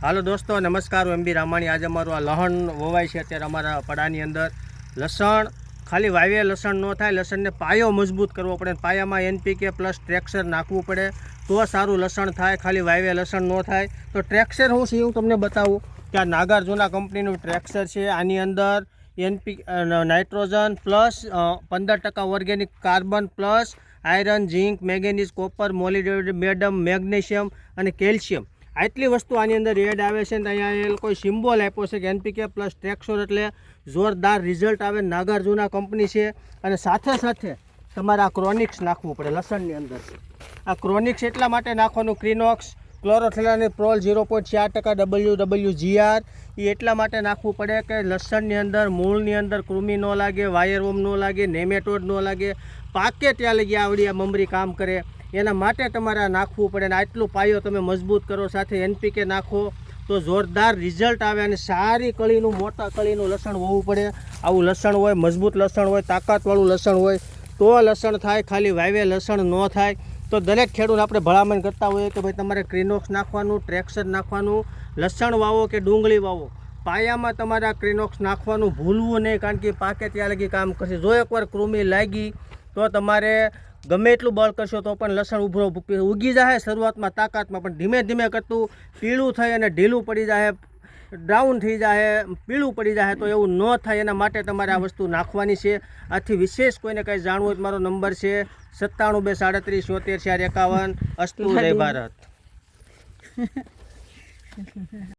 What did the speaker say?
હાલો દોસ્તો, નમસ્કાર, હું એમબી રામાણી. આજે અમારું આ લહણ વવાય છે અત્યારે અમારા પડાની અંદર. લસણ, ખાલી વાવીએ લસણ ન થાય, લસણને પાયો મજબૂત કરવો પડે. પાયામાં એનપીકે પ્લસ ટ્રેક્સર નાખવું પડે. તો સારું લસણ થાય, ખાલી વાવીએ લસણ ન થાય. તો ટ્રેક્સર હું છે હું તમને બતાવું કે આ નાગાર્જુના કંપનીનું ટ્રેક્સર છે. આની અંદર એનપી નાઇટ્રોજન પ્લસ પંદર ટકા organic carbon plus iron, zinc, manganese, copper molybdenum magnesium અને કેલ્શિયમ. આટલી વસ્તુ આની અંદર એડ આવે છે ને અહીંયા એ લોકોએ સિમ્બોલ આપ્યો છે કે એનપીકે પ્લસ ટ્રેક્સોર એટલે જોરદાર રિઝલ્ટ આવે. નાગાર્જુના કંપની છે અને સાથે સાથે તમારે આ ક્રોનિક્સ નાખવું પડે લસણની અંદર. આ ક્રોનિક્સ એટલા માટે નાખવાનું ક્રિનોક્સ ક્લોરોથેલાની પ્રોલ ઝીરો પોઈન્ટ ચાર ટકા ડબલ્યુ ડબલ્યુ જીઆર એ એટલા માટે નાખવું પડે કે લસણની અંદર, મૂળની અંદર કૃમિ ન લાગે, વાયરવોમ ન લાગે, નેમેટોડ ન લાગે. પાકે ત્યાં લગી આવડી આ મમરી કામ કરે. એના માટે તમારે નાખવું પડે અને આટલું પાયો તમે મજબૂત કરો સાથે એનપીકે નાખો તો જોરદાર રિઝલ્ટ આવે અને સારી કળીનું, મોટા કળીનું લસણ હોવું પડે. આવું લસણ હોય, મજબૂત લસણ હોય, તાકાતવાળું લસણ હોય, તો લસણ થાય, ખાલી વાવે લસણ ન થાય. તો દરેક ખેડૂત આપણે ભલામણ કરતા હોઈએ કે ભાઈ તમારે ક્રિનોક્સ નાખવાનું, ટ્રેક્સર નાખવાનું, લસણ વાવો કે ડુંગળી વાવો. પાયામાં તમારા ક્રિનોક્સ નાખવાનું ભૂલવું નહીં, કારણ કે પાકે ત્યાં લગી કામ કરશે. જો એકવાર કૃમિ લાગી, તો તમારે ગમે એટલું બળ કરશો તો પણ લસણ ઉભરો ઉગી જાય શરૂઆતમાં તાકાતમાં પણ ધીમે ધીમે કરતું પીળું થઈ અને ઢીલું પડી જાય ડાઉન થઈ જાય પીળું પડી જાય તો એવું ન થાય. એના માટે તમારે આ વસ્તુ નાખવાની છે. આથી વિશેષ કોઈને કંઈ જાણવું હોય મારો નંબર છે સત્તાણું બે સાડત્રીસ ચોતેર ચાર એકાવન. અસ્તુ જય ભારત.